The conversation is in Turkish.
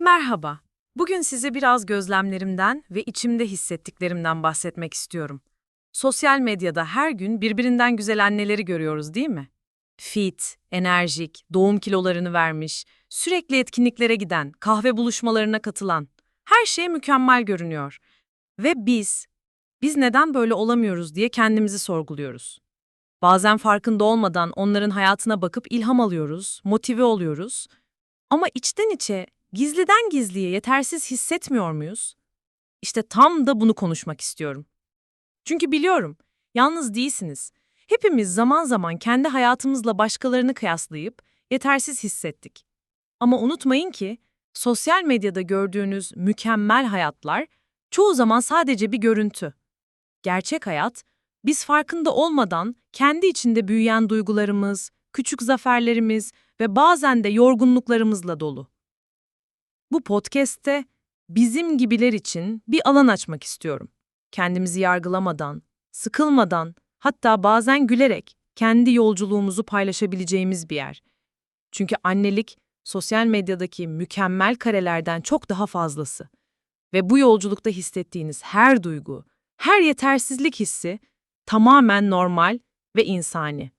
Merhaba. Bugün size biraz gözlemlerimden ve içimde hissettiklerimden bahsetmek istiyorum. Sosyal medyada her gün birbirinden güzel anneleri görüyoruz değil mi? Fit, enerjik, doğum kilolarını vermiş, sürekli etkinliklere giden, kahve buluşmalarına katılan. Her şey mükemmel görünüyor. Ve biz, biz neden böyle olamıyoruz diye kendimizi sorguluyoruz. Bazen farkında olmadan onların hayatına bakıp ilham alıyoruz, motive oluyoruz. Ama içten içe, gizliden gizliye yetersiz hissetmiyor muyuz? İşte tam da bunu konuşmak istiyorum. Çünkü biliyorum, yalnız değilsiniz. Hepimiz zaman zaman kendi hayatımızla başkalarını kıyaslayıp yetersiz hissettik. Ama unutmayın ki, sosyal medyada gördüğünüz mükemmel hayatlar çoğu zaman sadece bir görüntü. Gerçek hayat, biz farkında olmadan kendi içinde büyüyen duygularımız, küçük zaferlerimiz ve bazen de yorgunluklarımızla dolu. Bu podcast'te bizim gibiler için bir alan açmak istiyorum. Kendimizi yargılamadan, sıkılmadan, hatta bazen gülerek kendi yolculuğumuzu paylaşabileceğimiz bir yer. Çünkü annelik sosyal medyadaki mükemmel karelerden çok daha fazlası. Ve bu yolculukta hissettiğiniz her duygu, her yetersizlik hissi tamamen normal ve insani.